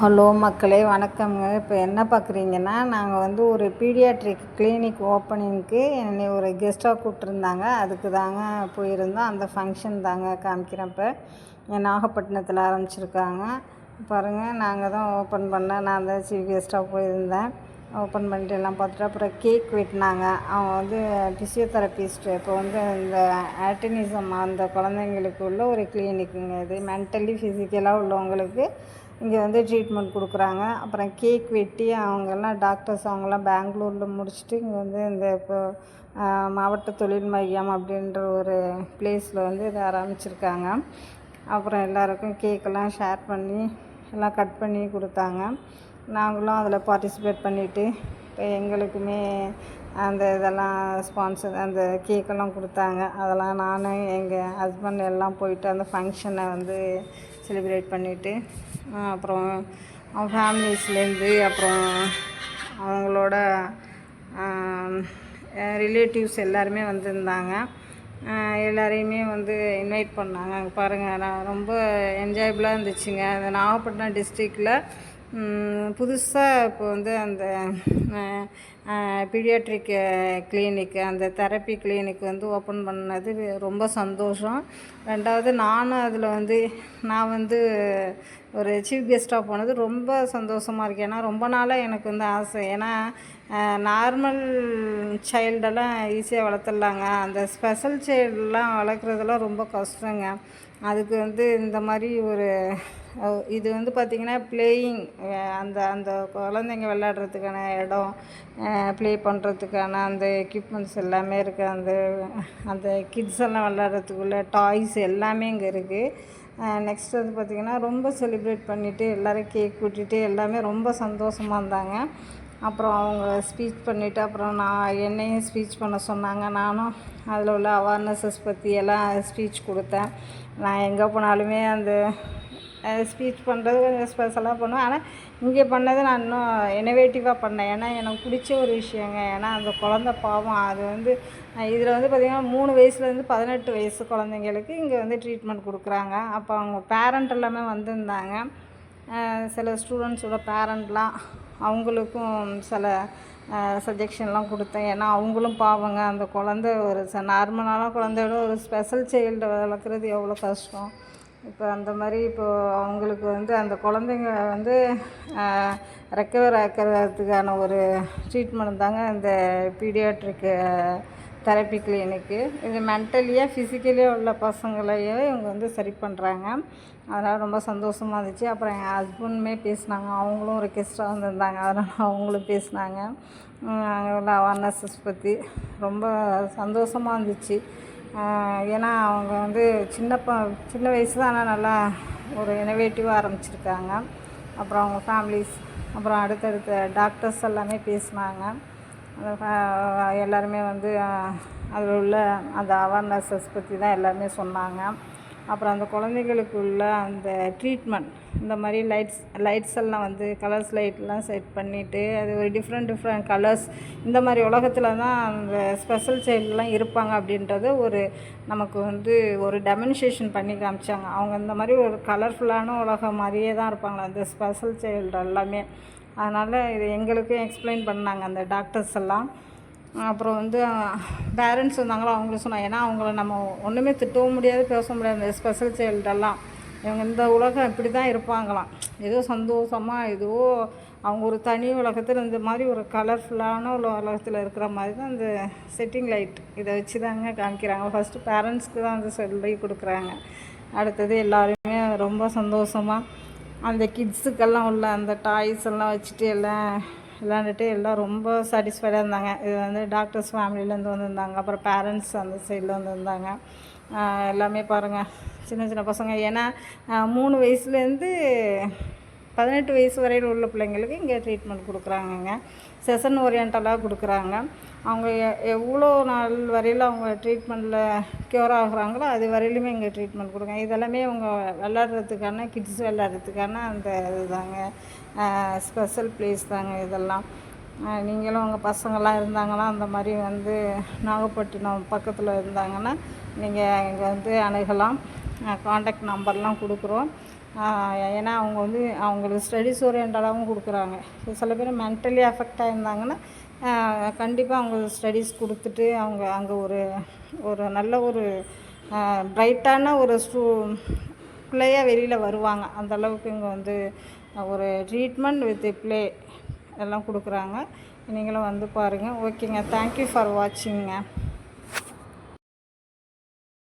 Hello மக்களே வணக்கங்க இப்போ என்ன பார்க்குறீங்கன்னா நாங்கள் வந்து ஒரு பீடியாட்ரிக் கிளினிக் ஓப்பனிங்க்கு என்னை ஒரு கெஸ்ட்டாக கூப்பிட்ருந்தாங்க அதுக்கு தாங்க போயிருந்தோம். அந்த ஃபங்க்ஷன் தாங்க காமிக்கிறப்போ. இப்போ நாகப்பட்டினத்தில் ஆரம்பிச்சிருக்காங்க. பாருங்கள் நாங்கள் தான் ஓப்பன் பண்ண நான் தான் சீஃப் கெஸ்ட்டாக போயிருந்தேன். ஓப்பன் பண்ணிட்டு எல்லாம் பார்த்துட்டு அப்புறம் கேக் வெட்டினாங்க. அவங்க வந்து ஃபிசியோதெரபிஸ்ட் இப்போ வந்து இந்த ஆட்டினிசம் அந்த குழந்தைங்களுக்கு உள்ள ஒரு கிளினிக்குங்க இது. மென்டலி ஃபிசிக்கலாக உள்ளவங்களுக்கு இங்கே வந்து ட்ரீட்மெண்ட் கொடுக்குறாங்க. அப்புறம் கேக் வெட்டி அவங்கெல்லாம் டாக்டர்ஸ் அவங்கெல்லாம் பெங்களூரில் முடிச்சுட்டு இங்கே வந்து இந்த இப்போ மாவட்ட தொழில் மையம் அப்படின்ற ஒரு பிளேஸில் வந்து இதை ஆரம்பிச்சிருக்காங்க. அப்புறம் எல்லாருக்கும் கேக்கெல்லாம் ஷேர் பண்ணி எல்லாம் கட் பண்ணி கொடுத்தாங்க. நாங்களும் அதில் பார்ட்டிசிபேட் பண்ணிவிட்டு இப்போ எங்களுக்குமே அந்த இதெல்லாம் ஸ்பான்சர் அந்த கேக்கெல்லாம் கொடுத்தாங்க. அதெல்லாம் நானும் எங்கள் ஹஸ்பண்ட் எல்லாம் போயிட்டு அந்த ஃபங்க்ஷனை வந்து செலிப்ரேட் பண்ணிவிட்டு அப்புறம் அவங்க ஃபேமிலிஸ்லேருந்து அப்புறம் அவங்களோட ரிலேட்டிவ்ஸ் எல்லாருமே வந்திருந்தாங்க. எல்லாரையுமே வந்து இன்வைட் பண்ணாங்க. அங்கே பாருங்கள் நான் ரொம்ப என்ஜாயபுளாக இருந்துச்சுங்க. அந்த நாகப்பட்டினம் டிஸ்ட்ரிக்டில் புதுசாக இப்போ வந்து அந்த பீடியாட்ரிக் கிளினிக் அந்த தெரப்பி கிளினிக் வந்து ஓப்பன் பண்ணது ரொம்ப சந்தோஷம். ரெண்டாவது நானும் அதில் வந்து நான் வந்து ஒரு சீஃப் கெஸ்ட்டாக போனது ரொம்ப சந்தோஷமாக இருக்குது ஏன்னா ரொம்ப நாளாக எனக்கு வந்து ஆசை. ஏன்னா நார்மல் சைல்டெல்லாம் ஈஸியாக வளர்த்துடலாங்க. அந்த ஸ்பெஷல் சைல்டெலாம் வளர்க்குறதெல்லாம் ரொம்ப கஷ்டங்க. அதுக்கு வந்து இந்த மாதிரி ஒரு இது வந்து பார்த்திங்கன்னா ப்ளேயிங் அந்த அந்த குழந்தைங்க விளையாடுறதுக்கான இடம் ப்ளே பண்ணுறதுக்கான அந்த எக்யூப்மெண்ட்ஸ் எல்லாமே இருக்குது அந்த அந்த கிட்ஸ் எல்லாம் விளையாடுறதுக்குள்ள டாய்ஸ் எல்லாமே இங்கே இருக்குது நெக்ஸ்ட் வந்து பார்த்திங்கன்னா ரொம்ப செலிப்ரேட் பண்ணிவிட்டு எல்லோரும் கேக் கூட்டிகிட்டு எல்லாமே ரொம்ப சந்தோஷமாக இருந்தாங்க. அப்புறம் அவங்க ஸ்பீச் பண்ணிவிட்டு அப்புறம் நான் என்னையும் ஸ்பீச் பண்ண சொன்னாங்க. நானும் அதில் உள்ள அவேர்னஸஸ் பற்றி எல்லாம் ஸ்பீச் கொடுத்தேன். நான் எங்கே போனாலுமே அந்த ஸ்பீச் பண்ணுறது கொஞ்சம் ஸ்பெஷலாக பண்ணுவேன். ஆனால் இங்கே பண்ணது நான் இன்னும் இனோவேட்டிவாக பண்ணேன். ஏன்னா எனக்கு பிடிச்ச ஒரு விஷயங்க. ஏன்னா அந்த குழந்த பாவம். அது வந்து இதில் வந்து பார்த்திங்கன்னா மூணு வயசுலேருந்து பதினெட்டு வயசு குழந்தைங்களுக்கு இங்கே வந்து ட்ரீட்மெண்ட் கொடுக்குறாங்க. அப்போ அவங்க பேரண்ட் எல்லாமே வந்திருந்தாங்க. சில ஸ்டூடெண்ட்ஸோட பேரண்ட்லாம் அவங்களுக்கும் சில சஜெக்ஷன்லாம் கொடுத்தேன். ஏன்னா அவங்களும் பாவங்க. அந்த குழந்த ஒரு ச நார்மலான குழந்தையோட ஒரு ஸ்பெஷல் சைல்டு வளர்க்குறது எவ்வளோ கஷ்டம். இப்போ அந்த மாதிரி இப்போது அவங்களுக்கு வந்து அந்த குழந்தைங்க வந்து ரெக்கவர் ஆக்கிறதுக்கான ஒரு ட்ரீட்மெண்ட் தாங்க இந்த பீடியாட்ரிக்கு தெரப்பி கிளினிக்கு இது மென்டலியாக ஃபிசிக்கலியாக உள்ள பசங்களையே இவங்க வந்து சரி பண்ணுறாங்க அதனால் ரொம்ப சந்தோஷமாக இருந்துச்சு. அப்புறம் என் ஹஸ்பண்டுமே பேசினாங்க. அவங்களும் ஒரு கெஸ்ட்டாக வந்திருந்தாங்க. அதனால் அவங்களும் பேசினாங்க. அங்கே உள்ள அவேர்னஸஸ் பற்றி ரொம்ப சந்தோஷமாக இருந்துச்சு. ஏன்னா அவங்க வந்து சின்ன ப சின்ன வயசு தான் ஆனால் நல்லா ஒரு இனோவேட்டிவாக ஆரம்பிச்சிருக்காங்க. அப்புறம் அவங்க ஃபேமிலிஸ் அப்புறம் அடுத்தடுத்த டாக்டர்ஸ் எல்லாமே பேசினாங்க. எல்லாருமே வந்து அதில் உள்ள அந்த அவேர்னஸஸ் பற்றி தான் எல்லாருமே சொன்னாங்க. அப்புறம் அந்த குழந்தைகளுக்கு உள்ள அந்த ட்ரீட்மெண்ட் இந்த மாதிரி லைட்ஸ் லைட்ஸ் எல்லாம் வந்து கலர்ஸ் லைட்லாம் செட் பண்ணிவிட்டு அது ஒரு டிஃப்ரெண்ட் டிஃப்ரெண்ட் கலர்ஸ் இந்த மாதிரி உலகத்தில் தான் அந்த ஸ்பெஷல் சைல்டெலாம் இருப்பாங்க அப்படின்றத ஒரு நமக்கு வந்து ஒரு டெமன்ஸ்ட்ரேஷன் பண்ணி காமிச்சாங்க. அவங்க இந்த மாதிரி ஒரு கலர்ஃபுல்லான உலகம் மாதிரியே தான் இருப்பாங்களே அந்த ஸ்பெஷல் சைல்டு எல்லாமே. அதனால் இது எங்களுக்கும் எக்ஸ்பிளைன் பண்ணாங்க அந்த டாக்டர்ஸ் எல்லாம். அப்புறம் வந்து பேரண்ட்ஸ் வந்தாங்களோ அவங்களும் சொன்னாங்க ஏன்னா அவங்கள நம்ம ஒன்றுமே திட்டவும் முடியாது பேச முடியாது இந்த ஸ்பெஷல் சைல்டெல்லாம் இவங்க இந்த உலகம் இப்படி தான் இருப்பாங்களாம். ஏதோ சந்தோஷமாக ஏதோ அவங்க ஒரு தனி உலகத்தில் இந்த மாதிரி ஒரு கலர்ஃபுல்லான ஒரு உலகத்தில் இருக்கிற மாதிரி தான் இந்த செட்டிங் லைட் இதை வச்சு தாங்க காமிக்கிறாங்க. ஃபஸ்ட்டு பேரண்ட்ஸ்க்கு தான் வந்து சொல்லி கொடுக்குறாங்க. அடுத்தது எல்லாருமே ரொம்ப சந்தோஷமாக அந்த கிட்ஸுக்கெல்லாம் உள்ள அந்த டாய்ஸ் எல்லாம் வச்சுட்டு எல்லாம் விளாண்டுட்டு எல்லாம் ரொம்ப சாட்டிஸ்ஃபைடாக இருந்தாங்க. இது வந்து டாக்டர்ஸ் ஃபேமிலியிலேருந்து வந்திருந்தாங்க. அப்புறம் பேரண்ட்ஸ் அந்த சைடில் வந்திருந்தாங்க எல்லாமே பாருங்கள் சின்ன சின்ன பசங்க. ஏன்னா மூணு வயசுலேருந்து பதினெட்டு வயசு வரையில் உள்ள பிள்ளைங்களுக்கு இங்கே ட்ரீட்மெண்ட் கொடுக்குறாங்கங்க. செஷன் ஓரியன்டலாக கொடுக்குறாங்க. அவங்க எவ்வளோ நாள் வரையில் அவங்க ட்ரீட்மெண்ட்டில் க்யூர் ஆகுறாங்களோ அது வரையிலுமே இங்கே ட்ரீட்மெண்ட் கொடுங்க. இதெல்லாமே அவங்க விளாட்றதுக்கான கிட்ஸ் விளாட்றதுக்கான அந்த இதுதாங்க. ஸ்பெஷல் பிளேஸ் தாங்க இதெல்லாம். நீங்களும் உங்கள் பசங்கள்லாம் இருந்தாங்கன்னா அந்த மாதிரி வந்து நாகப்பட்டினம் பக்கத்தில் இருந்தாங்கன்னா நீங்கள் இங்கே வந்து அணுகலாம். காண்டாக்ட் நம்பர்லாம் கொடுக்குறோம். ஏன்னா அவங்க வந்து அவங்களுக்கு ஸ்டடீஸ் ஓரியன்டாகவும் கொடுக்குறாங்க. சில பேர் மென்டலி அஃபெக்ட் ஆகியிருந்தாங்கன்னா கண்டிப்பாக அவங்க ஸ்டடீஸ் கொடுத்துட்டு அவங்க அங்கே ஒரு ஒரு நல்ல ஒரு பிரைட்டான ஒரு ஸ்டூ பிள்ளையாக வெளியில் வருவாங்க. அந்தளவுக்கு இங்கே வந்து ஒரு ட்ரீட்மெண்ட் வித் ப்ளே எல்லாம் கொடுக்குறாங்க. நீங்களும் வந்து பாருங்கள் ஓகேங்க. Thank you for வாட்சிங்க